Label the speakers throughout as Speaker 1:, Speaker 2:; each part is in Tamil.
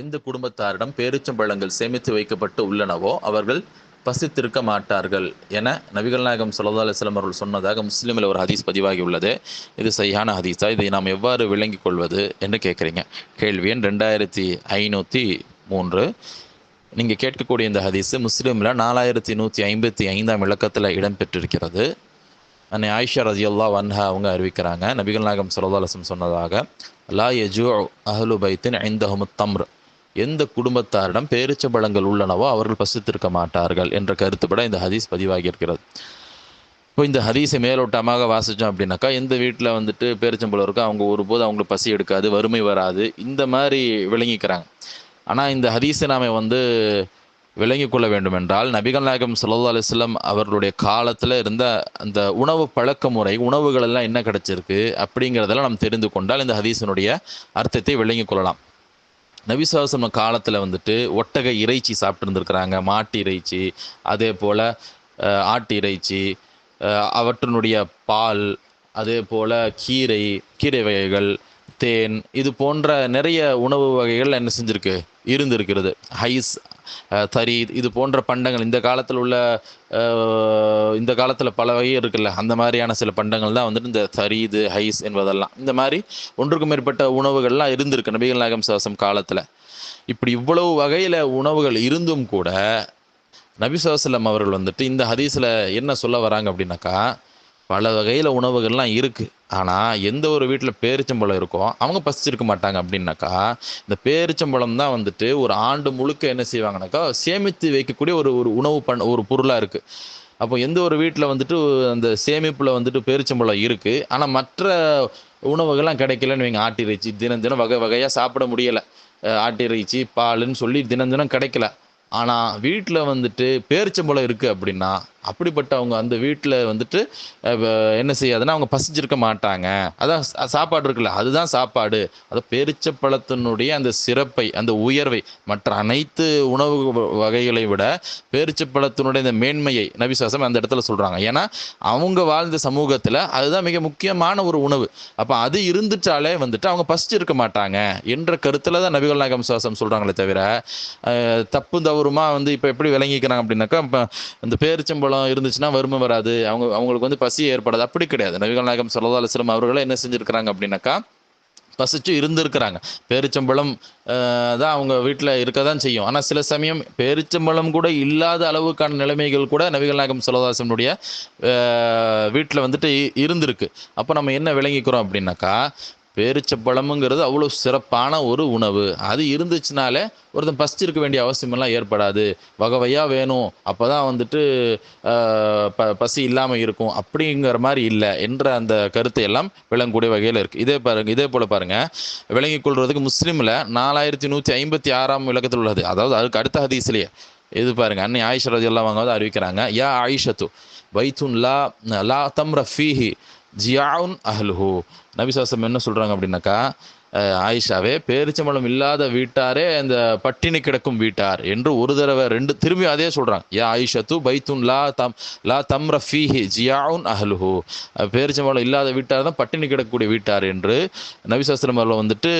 Speaker 1: எந்த குடும்பத்தாரிடம் பேரிச்சம்பழங்கள் சேமித்து வைக்கப்பட்டு உள்ளனவோ அவர்கள் பசித்திருக்க மாட்டார்கள் என நபிகள் நாயகம் ஸல்லல்லாஹு அலைஹி அவர்கள் சொன்னதாக முஸ்லீமில் ஒரு ஹதீஸ் பதிவாகி உள்ளது இது சரியான ஹதீஸா? இதை நாம் எவ்வாறு விளங்கிக் கொள்வது என்று கேட்குறீங்க. கேள்வி எண் ரெண்டாயிரத்தி ஐநூற்றி மூன்று. நீங்கள் கேட்கக்கூடிய இந்த ஹதீஸ் முஸ்லீமில் நாலாயிரத்தி நூற்றி ஐம்பத்தி ஐந்தாம் இலக்கத்தில் இடம்பெற்றிருக்கிறது. அன்னை ஆயிஷா ரதியுல்லா வன்ஹா அவங்க அறிவிக்கிறாங்க. நபிகள் நாயகம் ஸல்லல்லாஹு அலைஹி சொன்னதாக லா யஜூ அஹ்லு பைத்தின் ஐந்தஹும் தம்ர் எந்த குடும்பத்தாரிடம் பேரிச்சம்பழங்கள் உள்ளனவோ அவர்கள் பசித்திருக்க மாட்டார்கள் என்ற கருத்துப்பட இந்த ஹதீஸ் பதிவாகியிருக்கிறது. இப்போ இந்த ஹதீஸை மேலோட்டமாக வாசித்தோம் அப்படின்னாக்கா எந்த வீட்டில் வந்துட்டு பேரிச்சம்பழம் இருக்கோ அவங்க ஒருபோது அவங்களுக்கு பசி எடுக்காது வறுமை வராது இந்த மாதிரி விளங்கிக்கிறாங்க. ஆனால் இந்த ஹதீஸை நாம் வந்து விளங்கி கொள்ள வேண்டும் என்றால் நபிகள் நாயகம் ஸல்லல்லாஹு அலிஸ்லம் அவர்களுடைய காலத்தில் இருந்த அந்த உணவு பழக்க முறை உணவுகள் எல்லாம் என்ன கிடைச்சிருக்கு அப்படிங்கிறதெல்லாம் நாம் தெரிந்து கொண்டால் இந்த ஹதீஸினுடைய அர்த்தத்தை விளங்கி கொள்ளலாம். நபிசுவாசம் காலத்தில் வந்துட்டு ஒட்டக இறைச்சி சாப்பிட்டு இருந்திருக்கிறாங்க மாட்டு இறைச்சி அதே போல் ஆட்டு இறைச்சி அவற்றினுடைய பால் அதே போல் கீரை கீரை வகைகள் தேன் இது போன்ற நிறைய உணவு வகைகள் என்ன செஞ்சிருக்கு இருந்திருக்கிறது. ஹைஸ் தறி இது போன்ற பண்டங்கள். இந்த காலத்தில் உள்ள இந்த காலத்தில் பல வகை இருக்குல்ல. அந்த மாதிரியான சில பண்டங்கள் தான் வந்துட்டு இந்த தரீது ஹைஸ் என்பதெல்லாம். இந்த மாதிரி ஒன்றுக்கும் மேற்பட்ட உணவுகள்லாம் இருந்திருக்கு. நபிகள் நாயகம் சுவாசம் காலத்தில். இப்படி இவ்வளவு வகையில் உணவுகள் இருந்தும் கூட நபி சுவாசல்லம் அவர்கள் வந்துட்டு இந்த ஹதீஸில் என்ன சொல்ல வராங்க அப்படின்னாக்கா பல வகையில் உணவுகள்லாம் இருக்குது ஆனால் எந்த ஒரு வீட்டில் பேரிச்சம்பழம் இருக்கோ அவங்க பசிச்சிருக்க மாட்டாங்க அப்படின்னாக்கா இந்த பேரிச்சம்பழம் தான் வந்துட்டு ஒரு ஆண்டு முழுக்க என்ன செய்வாங்கனாக்கா சேமித்து வைக்கக்கூடிய ஒரு ஒரு உணவு பண் ஒரு பொருளாக இருக்குது அப்போ எந்த ஒரு வீட்டில் வந்துட்டு அந்த சேமிப்பில் வந்துட்டு பேரிச்சம்பழம் இருக்குது ஆனால் மற்ற உணவுகள்லாம் கிடைக்கலன்னு வைங்க ஆட்டி இறைச்சி தினம் தினம் வகை வகையாக சாப்பிட முடியலை. ஆட்டி இறைச்சி பாலுன்னு சொல்லி தினம் தினம் கிடைக்கல. ஆனால் வீட்டில் வந்துட்டு பேரிச்சம்பழம் இருக்குது அப்படின்னா அப்படிப்பட்ட அவங்க அந்த வீட்டில் வந்துட்டு என்ன செய்யாதுன்னா அவங்க பசிச்சிருக்க மாட்டாங்க. அதான் சாப்பாடு இருக்குல்ல அதுதான் சாப்பாடு. அது பேரிச்சப்பழத்தினுடைய அந்த சிறப்பை அந்த உயர்வை மற்ற அனைத்து உணவு வ- வகைகளை விட பேரிச்சப்பழத்தினுடைய இந்த மேன்மையை நபிசுவாசம் அந்த இடத்துல சொல்கிறாங்க ஏன்னா அவங்க வாழ்ந்த சமூகத்தில் அதுதான் மிக முக்கியமான ஒரு உணவு. அப்போ அது இருந்துட்டாலே வந்துட்டு அவங்க பசிச்சிருக்க மாட்டாங்க என்ற கருத்தில் தான் நபிகள் நாயகம் சுவாசம் சொல்கிறாங்களே தவிர தப்பு தவறுமா வந்து இப்போ எப்படி விளங்கிக்கிறாங்க அப்படின்னாக்கா இப்போ இந்த பேரிச்சம்பழம் இருந்துச்சுன்னா வறுமை வராது. அவங்க அவங்களுக்கு வந்து பசி ஏற்படாது. அப்படி கிடையாது. நபிகள் நாயகம் ஸல்லல்லாஹு அலுவலம் அவர்களே என்ன செஞ்சுருக்கிறாங்க அப்படின்னாக்கா பசிச்சு இருந்திருக்கிறாங்க. பேரிச்சம்பழம் தான் அவங்க வீட்டில் இருக்க தான் செய்யும். ஆனால் சில சமயம் பேரிச்சம்பழம் கூட இல்லாத அளவுக்கான நிலைமைகள் கூட நபிகள் நாயகம் சொல்லதாசனுடைய வீட்டில் வந்துட்டு இருந்திருக்கு. அப்போ நம்ம என்ன விளங்கிக்கிறோம் அப்படின்னாக்கா பேரிச்சப்பழமுங்கிறது அவ்வளோ சிறப்பான ஒரு உணவு. அது இருந்துச்சுனாலே ஒருத்தன் பசிச்சிருக்க வேண்டிய அவசியமெல்லாம் ஏற்படாது. வகை வகையாக வேணும். அப்போ தான் வந்துட்டு ப பசி இல்லாமல் இருக்கும். அப்படிங்கிற மாதிரி இல்லை என்ற அந்த கருத்தை எல்லாம் விளங்கக்கூடிய வகையில் இருக்குது இதே பாருங்க இதே போல் பாருங்கள் விளங்கிக் கொள்வதுக்கு முஸ்லீமில் நாலாயிரத்தி நூற்றி ஐம்பத்தி ஆறாம் விளக்கத்தில் உள்ளது. அதாவது அதுக்கு அடுத்த ஹதீஸ்லேயே. இது பாருங்க அன்னை ஆயிஷா ரஜி எல்லாம் வாங்க அறிவிக்கிறாங்க யா ஆயிஷத்து வைத்துன் லா லா தம்ர ஃபீஹி ஜியாவுன் அஹ்லுஹு. நபிசாசம் என்ன சொல்றாங்க அப்படின்னாக்கா ஆயிஷாவே பேரிச்சம்பளம் இல்லாத வீட்டாரே அந்த பட்டினி கிடக்கும் வீட்டார் என்று ஒரு தடவை ரெண்டு திரும்பி அதே சொல்றாங்க. யா ஆயிஷத்து பைத்துன் லா தம் லா தம்ர ரஃபீஹி ஜியாவுன் அஹலுஹு. பேரிச்சம்பளம் இல்லாத வீட்டார் தான் பட்டினி கிடக்கக்கூடிய வீட்டார் என்று நபிசாஸ்திரம் அவர்கள் வந்துட்டு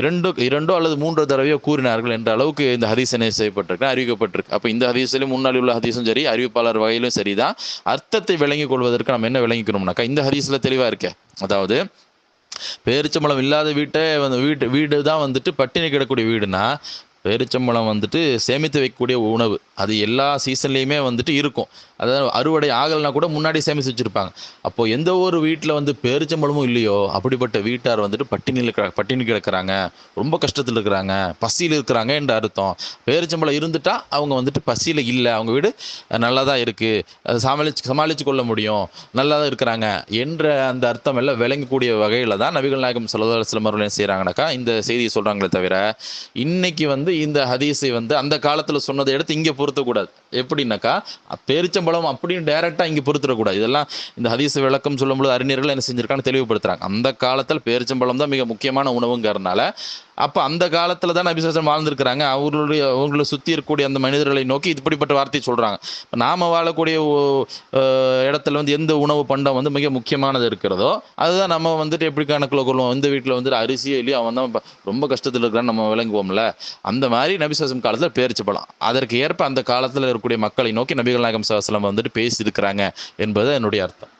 Speaker 1: இரண்டு இரண்டோ அல்லது மூன்று தடவையோ கூறினார்கள் என்ற அளவுக்கு இந்த ஹதீசனை செய்யப்பட்டிருக்கு அறிவிக்கப்பட்டிருக்கு. அப்போ இந்த ஹதீஸிலும் முன்னாடி உள்ள ஹதீஸும் சரி அறிவிப்பாளர் வகையிலும் சரிதான். அர்த்தத்தை விளங்கிக் கொள்வதற்கு நம்ம என்ன விளங்கிக்கணும்னாக்கா இந்த ஹதீஸில் தெளிவாக இருக்கேன் அதாவது பேரிச்சம்பழம் இல்லாத வீட்டை வந்து வீட்டு வீடு தான் வந்துட்டு பட்டினி கிடக்கூடிய வீடுனா பேரிச்சம்பழம் வந்துட்டு சேமித்து வைக்கக்கூடிய உணவு. அது எல்லா சீசன்லேயுமே வந்துட்டு இருக்கும். அதாவது அறுவடை ஆகலைனா கூட முன்னாடி சேமித்து வச்சுருப்பாங்க. அப்போது எந்த ஒரு வீட்டில் வந்து பேரிச்சம்பழமும் இல்லையோ அப்படிப்பட்ட வீட்டார் வந்துட்டு பட்டினியில் கிட பட்டினி கிடக்குறாங்க. ரொம்ப கஷ்டத்தில் இருக்கிறாங்க. பசியில் இருக்கிறாங்க என்ற அர்த்தம். பேரிச்சம்பழம் இருந்துட்டால் அவங்க வந்துட்டு பசியில் இல்லை. அவங்க வீடு நல்லா தான் இருக்குது சமாளிச்சு சமாளித்து கொள்ள முடியும். நல்லா தான் இருக்கிறாங்க என்ற அந்த அர்த்தம் எல்லாம் விளங்கக்கூடிய வகையில் தான் நபிகள் நாயகம் ஸல்லல்லாஹு அலைஹி அவர்கள் செய்கிறாங்கனாக்கா இந்த செய்தியை சொல்கிறாங்களே தவிர இன்னைக்கு வந்து இந்த ஹதீஸை வந்து அந்த காலத்தில் சொன்னதை எடுத்து இங்கே பொருத்தக்கூடாது. எப்படின்னாக்கா பேரிச்சம்பழம் அப்படின்னு டைரெக்டாக இங்கே பொருத்திடக்கூடாது. இதெல்லாம் இந்த ஹதீஸ் விளக்கம் சொல்லும்போது அறிஞர்கள் என்ன செஞ்சிருக்கான்னு தெளிவுபடுத்துறாங்க. அந்த காலத்தில் பேரிச்சம்பழம் தான் மிக முக்கியமான உணவுங்கிறதுனால அப்போ அந்த காலத்தில் தான் நபிசாசன் வாழ்ந்திருக்கிறாங்க. அவர்களுடைய அவங்களை சுற்றி இருக்கக்கூடிய அந்த மனிதர்களை நோக்கி இப்படிப்பட்ட வார்த்தையை சொல்கிறாங்க இப்போ நாம் வாழக்கூடிய இடத்துல வந்து எந்த உணவு பண்டம் வந்து மிக முக்கியமானது இருக்கிறதோ அதுதான் நம்ம வந்துட்டு எப்படி கணக்கில் கொள்வோம்? இந்த வீட்டில் வந்துட்டு அரிசியோ இல்லையோ அவன் தான் ரொம்ப கஷ்டத்தில் இருக்கிறான்னு நம்ம விளங்குவோம்ல. அந்த மாதிரி நபிசாசம் காலத்தில் பேரிச்சு பழம் அதற்கு ஏற்ப அந்த காலத்தில் இருக்கக்கூடிய மக்களை நோக்கி நபிகள் நாயகம் சாஸ்லம் வந்துட்டு பேசியிருக்கிறாங்க என்பது என்னுடைய அர்த்தம்.